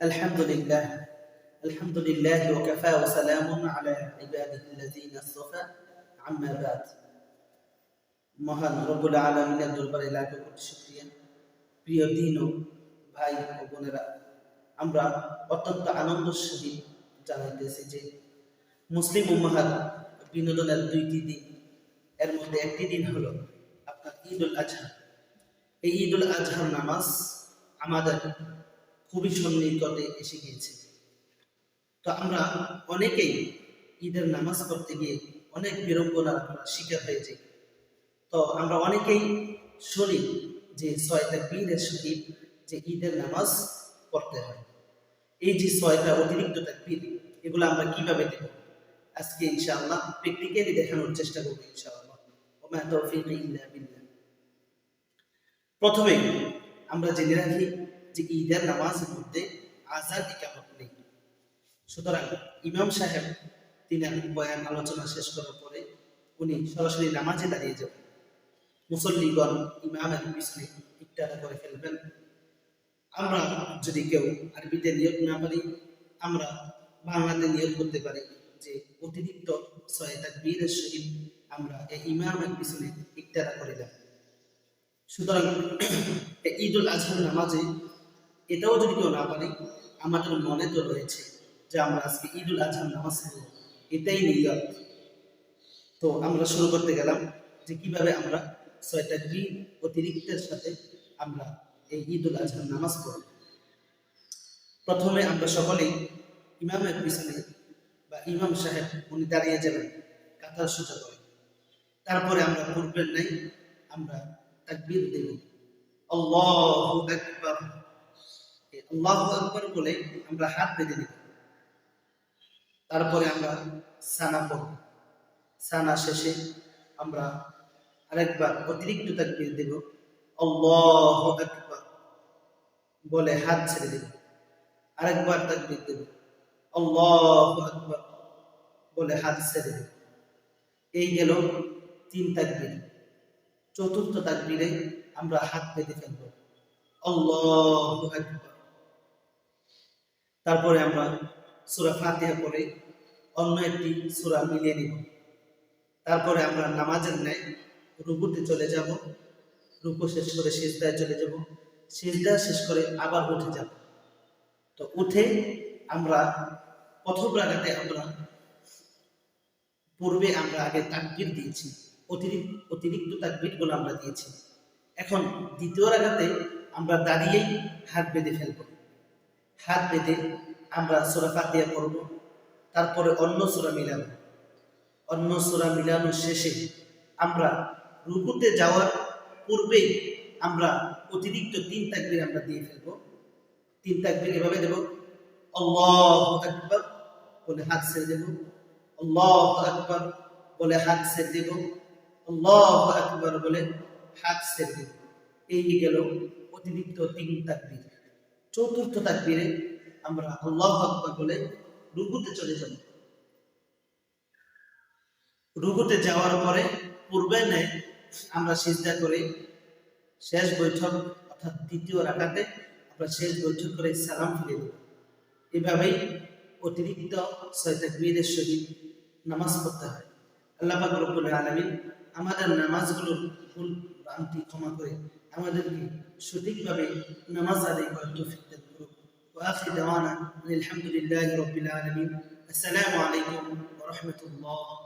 الحمد لله الحمد لله وكفى وسلام على عباده الذين اصطفى عما بعد মহান রব্বুল আলমিনের দরবারে লাখ কোটি শুক্রিয়া প্রিয় দিন ও ভাই ও বোনেরা আমরা অত্যন্ত আনন্দের সহিত জানাইতেছি যে মুসলিম উম্মাহার বিনোদনের দুইটি দিন এর মধ্যে একটি দিন হলো আপনার ঈদ উল আজহা এই ঈদ উল আজহার নামাজ আমাদের খুবই সন্নিকটে এসে গিয়েছে। তো আমরা অনেকেই ঈদের নামাজ পড়তে গিয়ে অনেক বিড়ম্বনার শিকার হয়ে যাই। তো আমরা অনেকেই শুনি যে ছয় তাকবীরের সহিত যে ঈদের নামাজ পড়তে হয়। এই যে ছয়টা অতিরিক্ত তাকবীর, এগুলো আমরা কীভাবে দেব? আজকে ইনশাআল্লাহ প্র্যাকটিক্যালি দেখানোর চেষ্টা করব ইনশাআল্লাহ। ওমা তৌফিক ইল্লা বিল্লাহ। প্রথমে আমরা জেনে রাখি যে ঈদের নামাজের মধ্যে আজাদ ইকামত নেই। সুতরাং ইমাম সাহেব তিনি বয়ান আলোচনা শেষ করার পরে উনি সরাসরি নামাজে দাঁড়িয়ে যাবেন মুসল্লিগণ ইমামের পিছনে ইকটারা করে ফেলবেন। আমরা যদি কেউ আরবিতে নিয়োগ না পারি, আমরা বাংলাতে নিয়োগ করতে পারি যে অতিরিক্ত ছয় তাকবীরের সহিত আমরা এই ইমামের পিছনে ইকটারা করিলাম সুতরাং এই ঈদ উল আজহার নামাজে এটাও যদি কেউ না পারে আমাদের মনে তো রয়েছে যে আমরা আজকে ঈদ উল আজহার নামাজ পড়ব। এটাই নিয়ত। তো আমরা শুরু করতে গেলাম যে কীভাবে আমরা ছয়টা দিন অতিরিক্তের সাথে আমরা এই ঈদ উল আজহার নামাজ পড়ব। প্রথমে আমরা সকলেই ইমামের পিছনে বা ইমাম সাহেব উনি দাঁড়িয়ে যাবেন, কাতার সোজা করে। তারপরে আমরা পূর্বের নাই, আমরা তাকবীর দেব। আল্লাহু আকবার। আল্লাহু আকবার বলে আমরা হাত বেঁধে দেব তারপরে আমরা সানা পড়ব। সানা শেষে আমরা আরেকবার অতিরিক্ত তাকবীর দেব। আল্লাহু আকবার বলে হাত ছেড়ে দেব। আরেকবার তাকবীর দেব। আল্লাহু আকবার বলে হাত ছেড়ে দেব। এই গেল তিন তাকবীর। চতুর্থ তাকবীরে আমরা হাত পেতে ফেলব। আল্লাহু আকবার। তারপরে আমরা সূরা ফাতিহা পড়ে অন্য একটি সূরা মিলিয়ে নিব। তারপরে আমরা নামাজের ন্যায় রুকুতে চলে যাব। রুকু শেষ করে সিজদায় চলে যাব। সিজদা শেষ করে আবার উঠে যাব। তো উঠে আমরা প্রথম রাগাতে আমরা পূর্বে আমরা আগে তাকবীর দিয়েছি। অতিরিক্ত অতিরিক্ত তাকবীরগুলো আমরা দিয়েছি। এখন দ্বিতীয় রাগাতে আমরা দাঁড়িয়েই হাত বেঁধে ফেলব। হাত বেঁধে আমরা সোরা ফাতিয়া পড়ব, তারপরে অন্য সোরা মিলাবো অন্য সোরা মিলানোর শেষে আমরা রুকুতে যাওয়ার পূর্বেই আমরা অতিরিক্ত তিন তাকবীর আমরা দিয়ে ফেলব। তিন তাকবীর এভাবে দেব আকবর বলে হাত ছেড়ে দেব আকবর বলে হাত ছেড়ে দেব আকবর বলে হাত ছেড়ে দেব। এই গেল অতিরিক্ত তিন তাকবীর। চতুর্থ তাকবীরে আমরা আল্লাহ আকবর বলে রুকুতে চলে যাব। রুকুতে যাওয়ার পরে পূর্বে নেয় আমরা সিজদা করে, শেষ বৈঠক অর্থাৎ দ্বিতীয় রাখাতে আমরা শেষ বৈঠক করে সালাম ফিরে দেব। এভাবেই অতিরিক্ত ছয় তাকবীরের সহিত নামাজ পড়তে হয়। আল্লাহ পাক রব্বুল আলামিন আমাদের নামাজগুলোর ভুল ভ্রান্তি ক্ষমা করে আমাদেরকে সঠিকভাবে নামাজ আদায় করার তৌফিক দান করুন ওয়া আখির দাওয়ানা আলহামদুলিল্লাহি রাব্বিল আলামিন আসসালামু আলাইকুম ওয়া রাহমাতুল্লাহ